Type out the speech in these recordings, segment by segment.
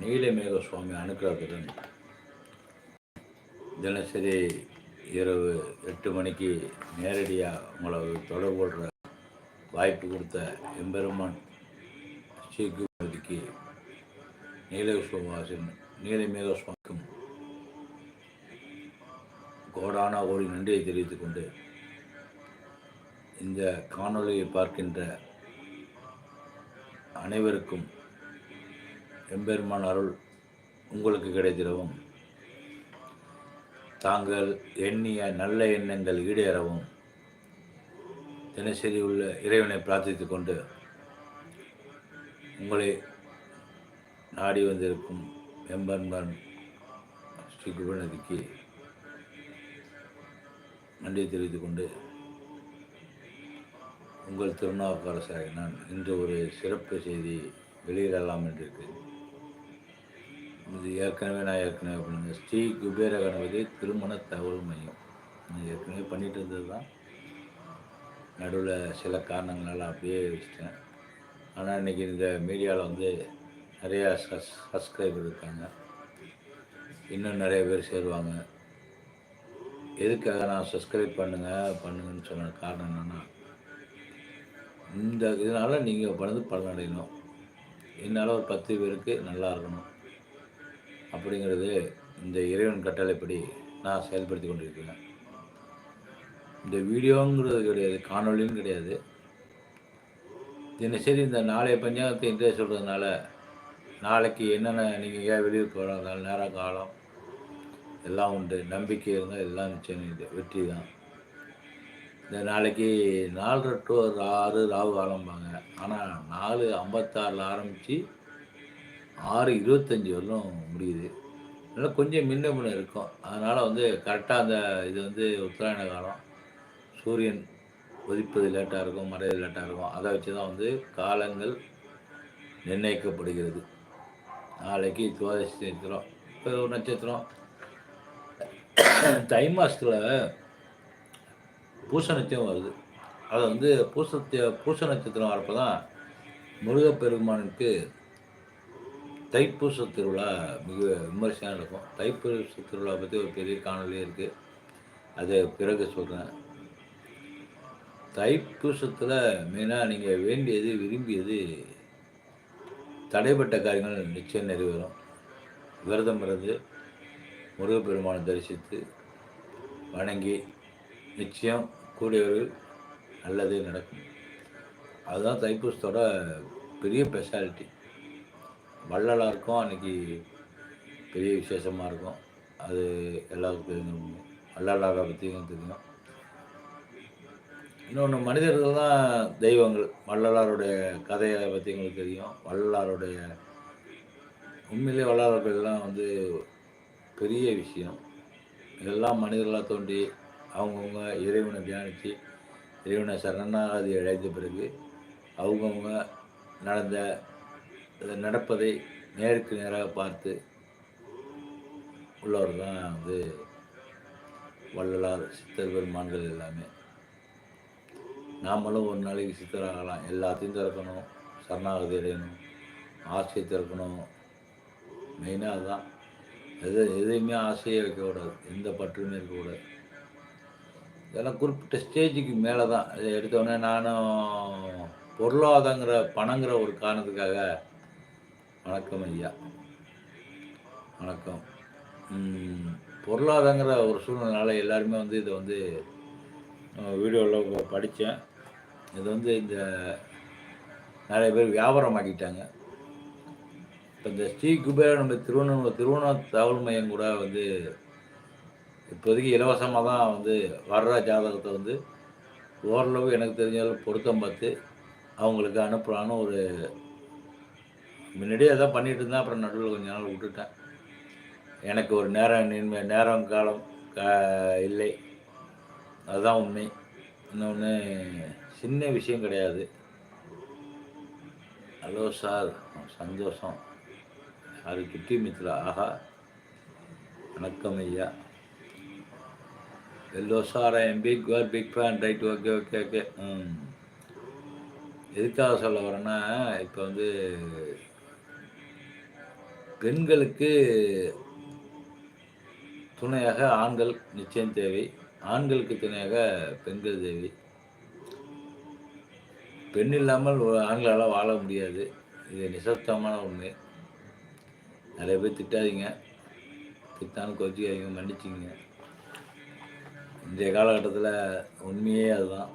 நீலமேக சுவாமி அனுக்கிரகத்துடன் தினசரி இரவு எட்டு மணிக்கு நேரடியாக உங்களை தொடர்பு கொள்கிற வாய்ப்பு கொடுத்த எம்பெருமான் ஸ்ரீகுமதிக்கு நீலசுவாசன் நீலமேக சுவாமிக்கும் கோடான கோடி நன்றியை தெரிவித்துக் கொண்டு இந்த காணொளியை பார்க்கின்ற அனைவருக்கும் எம்பெருமான் அருள் உங்களுக்கு கிடைத்திடவும். தாங்கள் எண்ணிய நல்ல எண்ணங்கள் ஈடேறவும். தினசரி உள்ள இறைவனை பிரார்த்தித்து கொண்டு உங்களை நாடி வந்திருக்கும் எம்பெருமான் ஸ்ரீ குருநதிக்கு நன்றி தெரிவித்து கொண்டு உங்கள் திருநாவுக்கரசாக நான் இன்று ஒரு சிறப்பு செய்தி வெளியிடலாம் என்றிருக்கிறேன் இது ஏற்கனவே நான் ஏற்கனவே பண்ணுங்கள் ஸ்ரீ குபேர கணபதி திருமண தகவல் மையம். நான் ஏற்கனவே பண்ணிட்டு இருந்தது தான். நடுவில் சில காரணங்களால் அப்படியே வச்சுட்டேன். ஆனால் இன்றைக்கி இந்த மீடியாவில் வந்து நிறையா சஸ் சப்ஸ்கிரைபர் இருக்காங்க. இன்னும் நிறைய பேர் சேருவாங்க. எதுக்காக நான் சப்ஸ்கிரைப் பண்ணுங்கள் பண்ணுங்கன்னு சொன்ன காரணம் என்னென்னா இந்த இதனால் நீங்கள் பண்ணது பலனடையணும். என்னால் ஒரு பத்து பேருக்கு நல்லா இருக்கணும். அப்படிங்கிறது இந்த இறைவன் கட்டளைப்படி நான் செயல்படுத்தி கொண்டிருக்கிறேன். இந்த வீடியோங்கிறது கிடையாது காணொலியும் கிடையாது. தினசரி இந்த நாளைய பஞ்சாங்கத்தை இன்றைய சொல்கிறதுனால நாளைக்கு என்னென்ன நீங்கள் ஏன் வெளியே போகிறதால நேரம் காலம் எல்லாம் உண்டு. நம்பிக்கை இருந்தால் எல்லாம் நிச்சயம் இது வெற்றி தான். இந்த நாளைக்கு நாலரை டு ஆறு ராகு காலம்பாங்க. ஆனால் நாலு ஐம்பத்தாறில் ஆரம்பித்து ஆறு இருபத்தஞ்சி வரலும் முடியுது. அதனால் கொஞ்சம் முன்ன முன்ன இருக்கும். அதனால் வந்து கரெக்டாக அந்த இது வந்து உத்தராயண காலம் சூரியன் உதிப்பது லேட்டாக இருக்கும் மறைவது லேட்டாக இருக்கும். அதை வச்சு தான் வந்து காலங்கள் நிர்ணயிக்கப்படுகிறது. நாளைக்கு துவாதசி நட்சத்திரம் இப்போ ஒரு நட்சத்திரம். தை மாதத்தில் பூச நட்சத்திரம் வருது. அதை வந்து பூசத்திய பூச நட்சத்திரம் வரப்போ தான் முருகப்பெருமானுக்கு தைப்பூச திருவிழா மிக விமர்சையாக நடக்கும் தைப்பூச திருவிழா பற்றி ஒரு பெரிய காணொலி இருக்குது அது பிறகு சொல்கிறேன் தைப்பூசத்தில் மெயினாக நீங்கள் வேண்டியது விரும்பியது தடைப்பட்ட காரியங்கள் நிச்சயம் நிறைவேறும். விரதம் இருந்து முருகப்பெருமானை தரிசித்து வணங்கி நிச்சயம் கூடியவர்கள் நல்லதே நடக்கும். அதுதான் தைப்பூசத்தோட பெரிய ஸ்பெஷாலிட்டி வள்ளலாருக்கும் அன்றைக்கி பெரிய விசேஷமாக இருக்கும் அது எல்லாருக்கும் தெரியும். வள்ளலாரை பற்றியும் தெரியும். இன்னொன்று மனிதர்கள் தான் தெய்வங்கள். வள்ளலாருடைய கதையை பற்றி எங்களுக்கு தெரியும். வள்ளலாருடைய உண்மையிலே வள்ளலார்கள்லாம் வந்து பெரிய விஷயம். எல்லாம் மனிதர்களாக தோண்டி அவங்கவுங்க இறைவனை தியானித்து இறைவனை சரணாகதி அடைந்த பிறகு அவங்கவுங்க நடந்த நடப்பதை நேருக்கு நேராக பார்த்து உள்ளவர் தான் வந்து வள்ளலார் சித்தர் பெருமான்கள் எல்லாமே. நாமளும் ஒரு நாளைக்கு சித்தராகலாம் எல்லாத்தையும் திறக்கணும். சரணாகதி அடையணும். ஆசையை திறக்கணும். மெயினாக அதுதான் எது எதையுமே ஆசையை வைக்கக்கூடாது. எந்த பற்றுமே இருக்கக்கூடாது. இதெல்லாம் குறிப்பிட்ட ஸ்டேஜுக்கு மேலே தான் இதை எடுத்தோடனே நானும் பொருளாதாரங்கிற பணங்கிற ஒரு காரணத்துக்காக வணக்கம் ஐயா. வணக்கம். பொருளாதாரங்கிற ஒரு சூழ்நிலைனால எல்லாருமே வந்து இதை வந்து வீடியோவில் படித்தேன். இது வந்து இந்த நிறைய பேர் வியாபாரம் ஆக்கிட்டாங்க. இப்போ இந்த ஸ்ரீ குபேர நம்ம திருவண்ணாமலை திருவண்ணா தகவல் மையம் கூட வந்து இப்போதைக்கு இலவசமாக தான் வந்து வர்ற ஜாதகத்தை வந்து ஓரளவு எனக்கு தெரிஞ்சாலும் பொருத்தம் பார்த்து அவங்களுக்கு அனுப்புகிறான்னு ஒரு முன்னாடியே எதாவது பண்ணிகிட்டு இருந்தேன் அப்புறம் நடுவில் கொஞ்ச நாள் விட்டுட்டேன். எனக்கு ஒரு நேரம் நின்மை நேரம் காலம் இல்லை. அதுதான் உண்மை. இன்னொன்று சின்ன விஷயம் கிடையாது. ஹலோ சார் சந்தோஷம். அது கிட்டி மித்ரா? ஆஹா. வணக்கம் ஐயா. Hello sir I am big your big fan right okay okay okay hmm. எதுக்காக சொல்ல வரேன்னா இப்போ வந்து பெண்களுக்கு துணையாக ஆண்கள் நிச்சயம் தேவை. ஆண்களுக்கு துணையாக பெண்கள் தேவை. பெண் இல்லாமல் ஆண்களால் வாழ முடியாது. இது நிசப்தமான ஒன்று நிறைய பேர் திட்டாதீங்க. திட்டாலும் கொச்சிக்காதீங்க. மன்னிச்சிங்க இன்றைய காலகட்டத்தில் உண்மையே அதுதான்.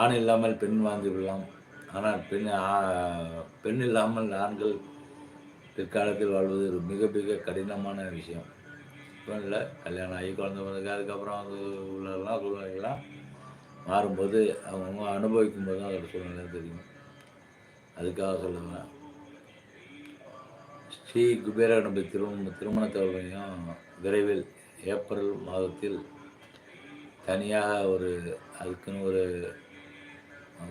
ஆண் இல்லாமல் பெண் வாழ்ந்து விடலாம். ஆனால் பெண் பெண் இல்லாமல் ஆண்கள் பிற்காலத்தில் வாழ்வது ஒரு மிக மிக கடினமான விஷயம். இப்போ இல்லை கல்யாணம் ஆகி குழந்த பிறகு அதுக்கப்புறம் அது உள்ளலாம் சூழ்நிலைகள்லாம் மாறும்போது அவங்கவுங்க அனுபவிக்கும் போது தான் அதோட சூழ்நிலை தெரியும். அதுக்காக சொல்லுவேன் ஸ்ரீ குபேரகணபதி திருமண திருமண தகவலையும் விரைவில் ஏப்ரல் மாதத்தில் தனியாக ஒரு அதுக்குன்னு ஒரு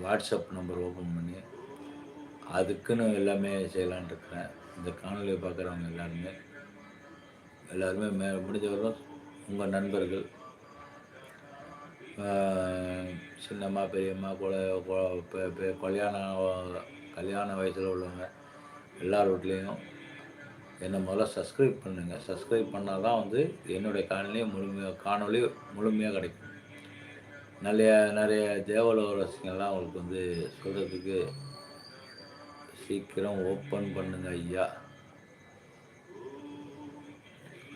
வாட்ஸ்அப் நம்பர் ஓப்பன் பண்ணி அதுக்குன்னு எல்லாமே செய்யலான் இருக்கிறேன். இந்த காணொலியை பார்க்குறவங்க எல்லாருமே எல்லாருமே மே முடிஞ்சவரும் உங்கள் நண்பர்கள் சின்னம்மா பெரியம்மா குல கல்யாணம் கல்யாண வயசில் உள்ளவங்க எல்லார் வீட்லேயும் என்னை முதல்ல சப்ஸ்கிரைப் பண்ணுங்கள் சப்ஸ்கிரைப் பண்ணால் தான் வந்து என்னுடைய காணொலியும் முழுமையாக காணொலி முழுமையாக கிடைக்கும். நிறைய நிறைய தேவலோக ரசிகங்கள்லாம் அவங்களுக்கு வந்து சொல்கிறதுக்கு சீக்கிரம் ஓப்பன் பண்ணுங்க ஐயா.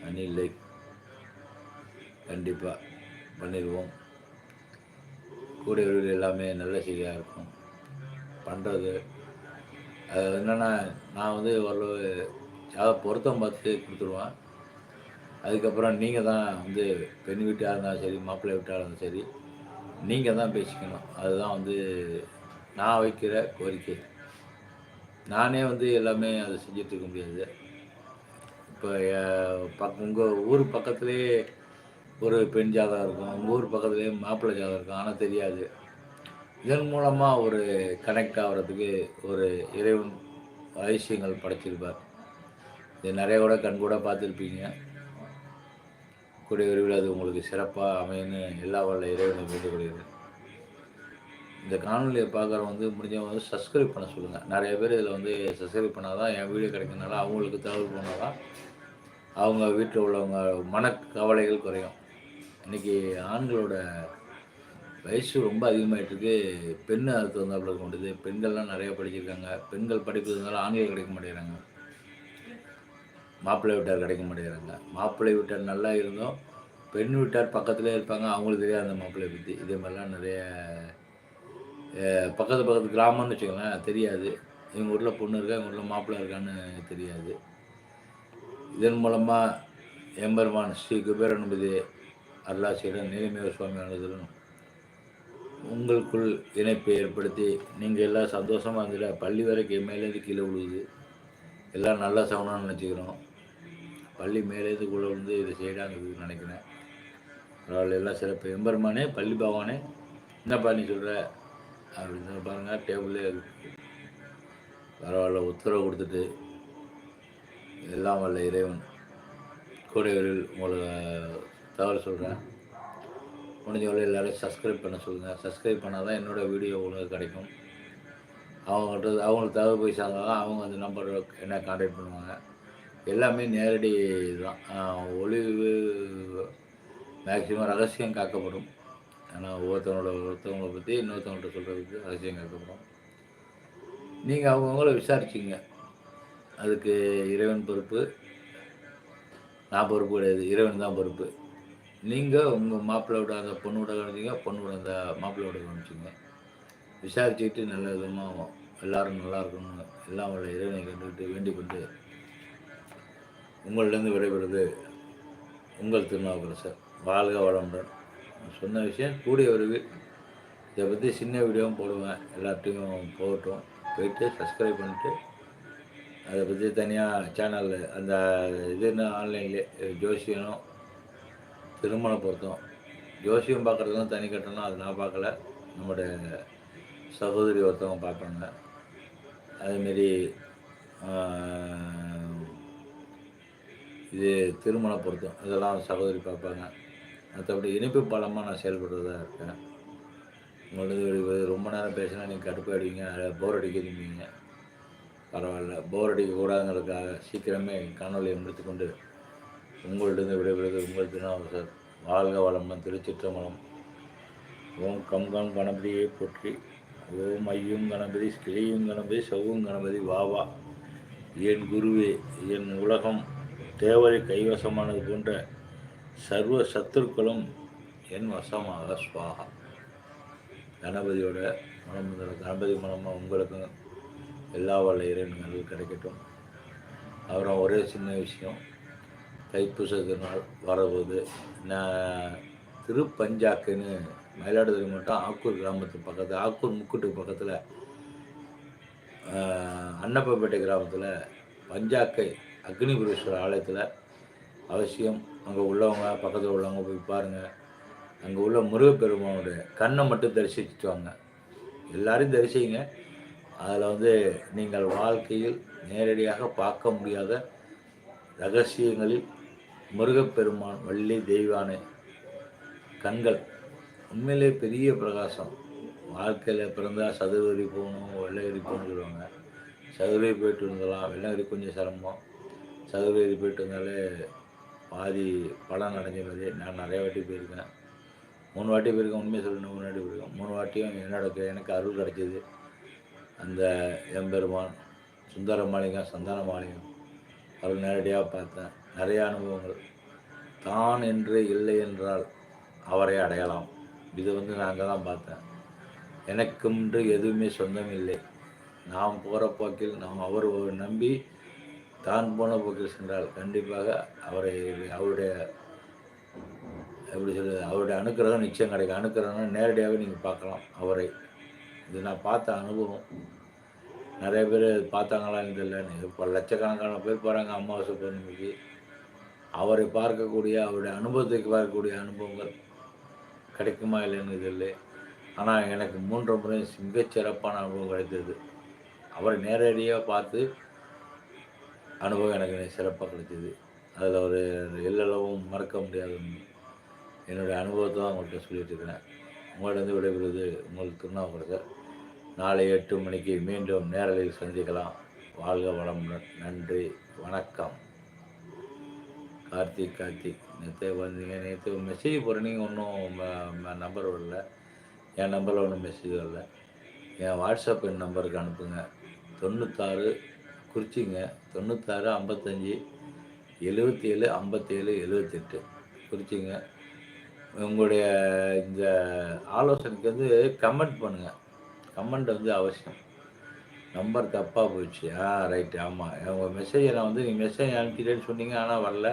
அனில் லைக் கண்டிப்பாக பண்ணிடுவோம். கூடிய விரைவில் எல்லாமே நல்ல செய்தியாக இருக்கும். பண்ணுறது அது என்னென்னா நான் வந்து ஓரளவு அதை பொருத்தம் பார்த்து கொடுத்துருவேன். அதுக்கப்புறம் நீங்கள் தான் வந்து பெண் வீட்டாக இருந்தாலும் சரி மாப்பிள்ளை வீட்டாக இருந்தாலும் சரி நீங்கள் தான் பேசிக்கணும். அதுதான் வந்து நான் வைக்கிற கோரிக்கை. நானே வந்து எல்லாமே அதை செஞ்சுட்டு இருக்க முடியாது. இப்போ பக் உங்கள் ஊர் பக்கத்துலேயே ஒரு பெண் ஜாதகம் இருக்கும். உங்கள் ஊர் பக்கத்துலேயே மாப்பிள்ளை ஜாதகம் இருக்கும். ஆனால் தெரியாது. இதன் மூலமாக ஒரு கனெக்ட் ஆகிறதுக்கு ஒரு இறைவன் ரகசியங்கள் படைச்சிருப்பார். இது நிறைய கூட கண் கூட பார்த்துருப்பீங்க. கூடிய விரைவில் அது உங்களுக்கு சிறப்பாக அமையன்னு எல்லா வல்ல இறைவனை வேண்டுகொள்கிறேன். இந்த காணொலியை பார்க்குறவங்க வந்து முடிஞ்சவங்க வந்து சப்ஸ்கிரைப் பண்ண சொல்லுங்கள் நிறைய பேர் இதில் வந்து சப்ஸ்கிரைப் பண்ணால் தான் என் வீடியோ கிடைக்கிறதுனால அவங்களுக்கு தகவல் போனால் தான் அவங்க வீட்டில் உள்ளவங்க மனக்கவலைகள் குறையும். இன்றைக்கி ஆண்களோட வயசு ரொம்ப அதிகமாகிட்டுருக்கு பெண் அதுக்கு வந்தாப்புல இருக்க முடியுது பெண்கள்லாம் நிறையா படிச்சிருக்காங்க. பெண்கள் படிப்பு இருந்தாலும் ஆண்கள் கிடைக்க மாட்டேங்கிறாங்க. மாப்பிள்ளை வீட்டார் கிடைக்க மாட்டேங்கிறாங்க. மாப்பிள்ளை வீட்டார் நல்லா இருந்தோம் பெண் வீட்டார் பக்கத்துலேயே இருப்பாங்க. அவங்களுக்கு தெரியாது அந்த மாப்பிள்ளையை பற்றி இதே மாதிரிலாம் நிறைய பக்கத்து பக்கத்து கிராமம்னு வச்சுக்கோங்களேன் தெரியாது. எங்கள் ஊரில் பொண்ணு இருக்கா எங்கள் ஊரில் மாப்பிள்ளை இருக்கான்னு தெரியாது. இதன் மூலமாக எம்பெருமான் ஸ்ரீ குபேரனுபதி அருளாசியுடன் நீலமேவ சுவாமி அனுதலும் உங்களுக்குள் இணைப்பை ஏற்படுத்தி நீங்கள் எல்லாம் சந்தோஷமாக இருந்துட பள்ளி வரைக்கும் மேலேருந்து கீழே விழுகுது எல்லாம் நல்லா சவனான்னு நினச்சிக்கிறோம் பள்ளி மேலேருந்து கூட விழுந்து இதை செய்யலாங்கிறது நினைக்கிறேன். பரவாயில்ல எல்லாம் சிறப்பு. எம்பெருமானே பள்ளி பகவானே என்னப்பா நீ சொல்கிற அப்படின்னு பாருங்கள் டேபிளே பரவாயில்ல உத்தரவு கொடுத்துட்டு எல்லாம் வல்ல இறைவன். கூடைகளில் உங்களுக்கு தகவல் சொல்கிறேன் முடிஞ்சவரை எல்லோரும் சப்ஸ்கிரைப் பண்ண சொல்லுங்கள் சப்ஸ்கிரைப் பண்ணால் தான் என்னோடய வீடியோ உங்களுக்கு கிடைக்கும். அவங்கள்ட்ட அவங்களுக்கு தகவல் போய் சேர்ந்தால் அவங்க அந்த நம்பர் என்ன கான்டாக்ட் பண்ணுவாங்க. எல்லாமே நேரடி தான் ஒளிவு மேக்சிமம் ரகசியம் காக்கப்படும். ஏன்னா ஒவ்வொருத்தவங்களோட ஒருத்தவங்களை பற்றி இன்னொருத்தவங்கள்ட்ட சொல்கிறதுக்கு ரகசியம் கேட்கப்படும் நீங்கள் அவங்கவுங்கள விசாரிச்சிங்க. அதுக்கு இறைவன் பொறுப்பு நான் பொறுப்பு கிடையாது இறைவன் தான் பொறுப்பு. நீங்கள் உங்கள் மாப்பிள்ளையோட அந்த பொண்ணோட கவனிச்சிங்க பொண்ணோட அந்த மாப்பிள்ளையோட கவனிச்சிங்க. விசாரிச்சுக்கிட்டு நல்ல விதமாக எல்லோரும் நல்லா இருக்கணும் எல்லாம் உள்ள இறைவனை கண்டுக்கிட்டு வேண்டிக் கொண்டு உங்கள்டேருந்து விடைபெறுது உங்கள் திருநாவுக்கரசர். வாழ்க வளமுடன். சொன்ன விஷயம் கூடிய ஒரு இதை பற்றி சின்ன வீடியோவும் போடுவேன். எல்லாத்தையும் போகட்டும். போயிட்டு சப்ஸ்கிரைப் பண்ணிட்டு அதை பற்றி தனியாக சேனலில் அந்த இது ஆன்லைன்லேயே ஜோசியனும் திருமண பொருத்தம். ஜோசியம் பார்க்குறதுலாம் தனி கட்டணம் அது நான் பார்க்கல. நம்முடைய சகோதரி ஒருத்தவங்க பார்ப்பாங்க. அதேமாரி இது திருமண பொருத்தம் இதெல்லாம் சகோதரி பார்ப்பாங்க. மற்றபடி இனிப்பு பழமாக நான் செயல்படுறதா இருக்கேன். உங்களது ரொம்ப நேரம் பேசினா நீங்கள் கடுப்பு அடிங்க போர் அடிக்கிறீங்க பரவாயில்ல போர் அடிக்கக்கூடாதுங்கிறதுக்காக சீக்கிரமே காணொலியை முடித்துக்கொண்டு உங்களிடம் விடைபெறுவது உங்கள் திருநாவுசர் வாழ்க வளமுடன் திருச்சிற்றம்பலம் ஓம் கம் கம் கணபதியை போற்றி ஓம் ஐயும் கணபதி கிளியும் கணபதி சவும் கணபதி வாவா என் குருவே என் உலகம் தேவரை கைவசமானது போன்ற சர்வ சத்துருக்களும் என் வசமாக சுவாகா. கணபதியோட மனம் கணபதி மனமாக உங்களுக்கும் எல்லா வல்ல இறைவன்கள் கிடைக்கட்டும். அப்புறம் ஒரே சின்ன விஷயம் தைப்பூசத்து நாள் வரபோது நான் திருப்பஞ்சாக்குன்னு மயிலாடுதுறை மட்டும் ஆக்கூர் கிராமத்து பக்கத்தில் ஆக்கூர் முக்குட்டு பக்கத்தில் அன்னப்பப்பேட்டை கிராமத்தில் பஞ்சாக்கை அக்னிபுரீஸ்வரர் ஆலயத்தில் அவசியம் அங்கே உள்ளவங்க பக்கத்தில் உள்ளவங்க போய் பாருங்கள் அங்கே உள்ள முருகப்பெருமானுடைய கண்ணை மட்டும் தரிசிச்சுட்டு வாங்க எல்லாரையும் தரிசிங்க. அதில் வந்து நீங்கள் வாழ்க்கையில் நேரடியாக பார்க்க முடியாத ரகசியங்களில் முருகப்பெருமான் வள்ளி தெய்வானை கண்கள். உண்மையிலே பெரிய பிரகாசம். வாழ்க்கையில் பிறந்தால் சதுரகிரி போகணும் வெள்ளகிரி போகணுன்னு சொல்லுவாங்க. சதுரகிரி போயிட்டு இருந்தலாம் வெள்ளகிரி கொஞ்சம் சிரமம். சதுரகிரி போயிட்டு இருந்தாலே பாதி படம் அடைஞ்ச மாதிரி நான் நிறைய வாட்டி போயிருக்கேன். மூணு வாட்டி போயிருக்கேன். உண்மையை சொல்லணும். மூணு வாட்டி போயிருக்கேன். மூணு வாட்டியும் என்னோட எனக்கு அருள் கிடச்சிது. அந்த எம்பெருமான் சுந்தர மாளிகம் சந்தான மாளிகம். அவர் நேரடியாக பார்த்தேன். நிறைய அனுபவங்கள். தான் என்று இல்லை என்றால் அவரை அடையலாம். இது வந்து நாங்கள் தான் பார்த்தேன். எனக்குன்று எதுவுமே சொந்தம் இல்லை. நாம் போகிற போக்கில் நாம் அவர் நம்பி தான் போன போக்கில் சென்றால் கண்டிப்பாக அவரை அவருடைய எப்படி சொல்கிறது அவருடைய அனுக்கிரகம் நிச்சயம் கிடைக்கும். அனுக்கிரகம் நேரடியாகவே நீங்கள் பார்க்கலாம் அவரை. இது நான் பார்த்த அனுபவம். நிறைய பேர் பார்த்தாங்களான்னு தெரியல இப்போ லட்சக்கணக்கான பேர் போகிறாங்க அமாவாசை பௌர்ணமிக்கு. அவரை பார்க்கக்கூடிய அவருடைய அனுபவத்துக்கு பார்க்கக்கூடிய அனுபவங்கள் கிடைக்குமா இல்லைன்னு தெரியல. ஆனால் எனக்கு மூன்று முறை மிகச்சிறப்பான அனுபவம் கிடைத்தது. அவரை நேரடியாக பார்த்து அனுபவம் எனக்கு சிறப்பாக கிடைச்சிது. அதில் ஒரு எல்லளவும் மறக்க முடியாத என்னுடைய அனுபவத்தை தான் உங்கள்கிட்ட சொல்லிட்டு இருக்கிறேன் உங்களிடம் விடைபெறுவது உங்களுக்கு திருநாவுக்கரசர். நாளை எட்டு மணிக்கு மீண்டும் நேரலையில் சந்திக்கலாம். வாழ்க வளமுடன் நன்றி. வணக்கம். கார்த்திக் கார்த்திக். நேற்று வந்தீங்க. நேற்று மெசேஜ் போகிறேன் ஒன்றும் நம்பர் வரல. என் நம்பரில் ஒன்றும் மெசேஜ் வரல. என் வாட்ஸ்அப் என் நம்பருக்கு அனுப்புங்க. தொண்ணூத்தாறு குறிச்சிங்க. தொண்ணூத்தாறு ஐம்பத்தஞ்சி எழுபத்தி ஏழு ஐம்பத்தேழு எழுபத்தெட்டு குறிச்சிங்க. உங்களுடைய இந்த ஆலோசனைக்கு வந்து கமெண்ட் பண்ணுங்கள் கமெண்ட் வந்து அவசியம். நம்பர் தப்பாக போயிடுச்சு. ஆ ரைட்டு ஆமாம் உங்கள் மெசேஜை நான் வந்து நீங்கள் மெசேஜ் அனுப்பிட்டேன்னு சொன்னீங்க ஆனால் வரல.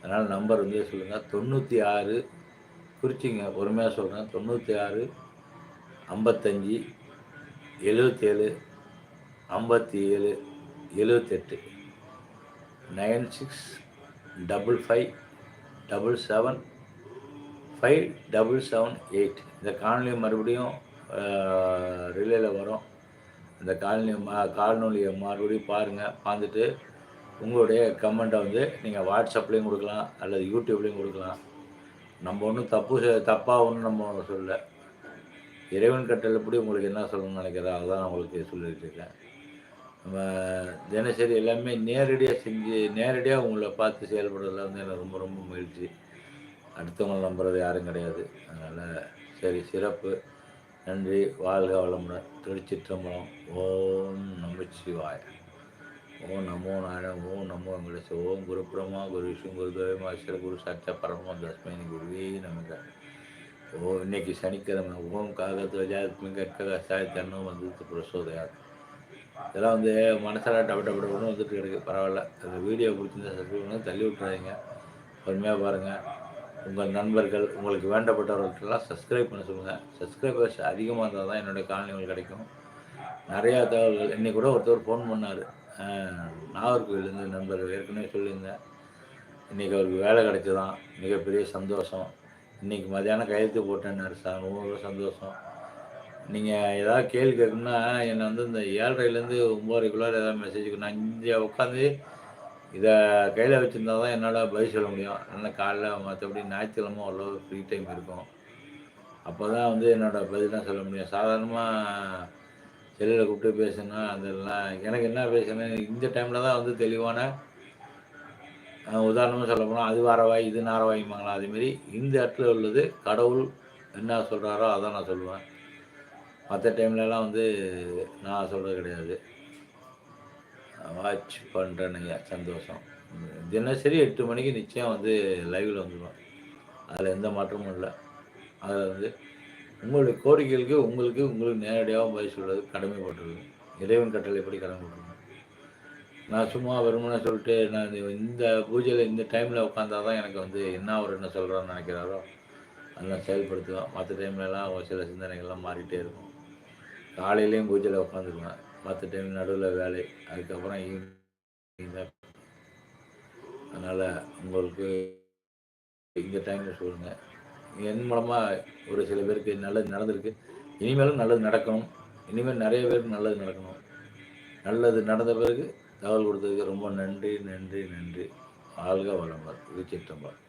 அதனால் நம்பர் வந்து சொல்லுங்கள் தொண்ணூற்றி ஆறு குறிச்சிங்க. பொறுமையாக சொல்கிறேன் தொண்ணூற்றி ஆறு ஐம்பத்தஞ்சி எழுபத்தேழு ஐம்பத்தி ஏழு எழுபத்தெட்டு nine six double five double seven five double seven eight இந்த காணொலி மறுபடியும் ரிலேயில் வரும். இந்த காலனி மா காணொலியை மறுபடியும் பாருங்கள் பார்த்துட்டு உங்களுடைய கமெண்ட்டை வந்து நீங்கள் வாட்ஸ்அப்லேயும் கொடுக்கலாம் அல்லது யூடியூப்லேயும் கொடுக்கலாம். நம்ம ஒன்றும் தப்பு தப்பாக ஒன்றும் நம்ம சொல்லலை. இறைவன் கட்டளப்படி உங்களுக்கு என்ன சொல்லணும்னு நினைக்கிறேன் அதுதான் உங்களுக்கு சொல்லிட்டு இருக்கேன். நம்ம தினசரி எல்லாமே நேரடியாக செஞ்சு நேரடியாக உங்களை பார்த்து செயல்படுறதுல வந்து எனக்கு ரொம்ப ரொம்ப மகிழ்ச்சி. அடுத்தவங்களை நம்புறது யாரும் கிடையாது. அதனால் சரி சிறப்பு. நன்றி. வாழ்க வளமுடன். திருச்சிற்றம்பலம் ஓம் நமச்சிவாய ஓம் நமோ நாராயண ஓம் நமோ வெங்கடேஷ் ஓம் குரு பிரமா குரு விஷ்ணு குரு தேவமாசிர குரு சத்ய பரம தஸ்மைனி குருவே நமக்கு ஓ இன்னைக்கு சனிக்கிழமை. ஓம் காகத்வஜாத்மி கற்க கசாயத்தன்னும் தன்னும் வந்து பிரசோதயா இதெல்லாம் வந்து மனசில் டப டப டபுன்னு வந்துட்டு கிடக்கு. பரவாயில்ல. அந்த வீடியோ பிடிச்சிருந்தா சப்ஸ்கிரைப் பண்ணி தள்ளி விட்டுறாதீங்க. பொறுமையாக பாருங்கள் உங்கள் நண்பர்கள் உங்களுக்கு வேண்டப்பட்டவர்களுக்கெல்லாம் சப்ஸ்கிரைப் பண்ண சொல்லுங்கள் சப்ஸ்கிரைபர்ஸ் அதிகமாக இருந்தால் தான் என்னுடைய காலனிகள் கிடைக்கும். நிறையா தகவல்கள். இன்னைக்கு கூட ஒருத்தர் ஃபோன் பண்ணார். நாகர்கோவிலேருந்து நண்பர் ஏற்கனவே சொல்லியிருந்தேன். இன்றைக்கி அவருக்கு வேலை கிடைச்சதான். மிகப்பெரிய சந்தோஷம். இன்றைக்கி மதியானம் கையெழுத்து போட்டேன்னாரு சார். ரொம்ப சந்தோஷம். நீங்கள் ஏதாவது கேள்வி கேட்கணும்னா என்னை வந்து இந்த ஏழரைலேருந்து ஒம்போதைக்குள்ளார ஏதாவது மெசேஜ் நான் இங்கே உட்காந்து இதை கையில் வச்சுருந்தா தான் என்னால் பதில் சொல்ல முடியும். அதனால் காலைல மற்றபடி ஞாயிற்றுக்கிழமை ஓரளவு ஃப்ரீ டைம் இருக்கும். அப்போ தான் வந்து என்னோடய பதிலாம் சொல்ல முடியும். சாதாரணமாக செல்லில் கூப்பிட்டு பேசணும் அதெல்லாம் எனக்கு என்ன பேசணும் இந்த டைமில் தான் வந்து தெளிவான உதாரணமாக சொல்ல போனால் அது வாரவாய் இது நாரவாயுமாங்களா அதேமாரி இந்த இடத்துல உள்ளது கடவுள் என்ன சொல்கிறாரோ அதான் நான் சொல்லுவேன். மற்ற டைம்லலாம் வந்து நான் சொல்கிறது கிடையாது. வாட்ச் பண்ணுறேனுங்க சந்தோஷம். தினசரி எட்டு மணிக்கு நிச்சயம் வந்து லைவில் வந்துடுவேன் அதில் எந்த மாற்றமும் இல்லை. அதில் வந்து உங்களுடைய கோரிக்கைகளுக்கு உங்களுக்கு உங்களுக்கு நேரடியாக பதில் சொல்கிறது கடமைப்பட்டுருக்கு இறைவன் கட்டளைப்படி கடமைப்பட்டுருங்க நான் சும்மா வெறுமனே சொல்லிட்டு நான் இந்த பூஜையில் இந்த டைமில் உட்காந்தா தான் எனக்கு வந்து என்ன அவர் என்ன சொல்கிறான்னு நினைக்கிறாரோ அதெல்லாம் செயல்படுத்துவேன். மற்ற டைம்லலாம் ஒரு சில சிந்தனைகள்லாம் மாறிட்டே இருக்கும். காலையிலேயும் பூஜையில் உட்காந்துருவேன் மற்ற டைம் நடுவில் வேலை அதுக்கப்புறம் ஈவினிங் தான். அதனால் உங்களுக்கு இந்த டைமில் சொல்லுங்கள் என் மூலமாக ஒரு சில பேருக்கு நல்லது நடந்திருக்கு. இனிமேலும் நல்லது நடக்கணும். இனிமேல் நிறைய பேருக்கு நல்லது நடக்கணும். நல்லது நடந்த பிறகு தகவல் கொடுத்ததுக்கு ரொம்ப நன்றி நன்றி நன்றி. ஆள்க இது திருச்சிற்றம்பலம்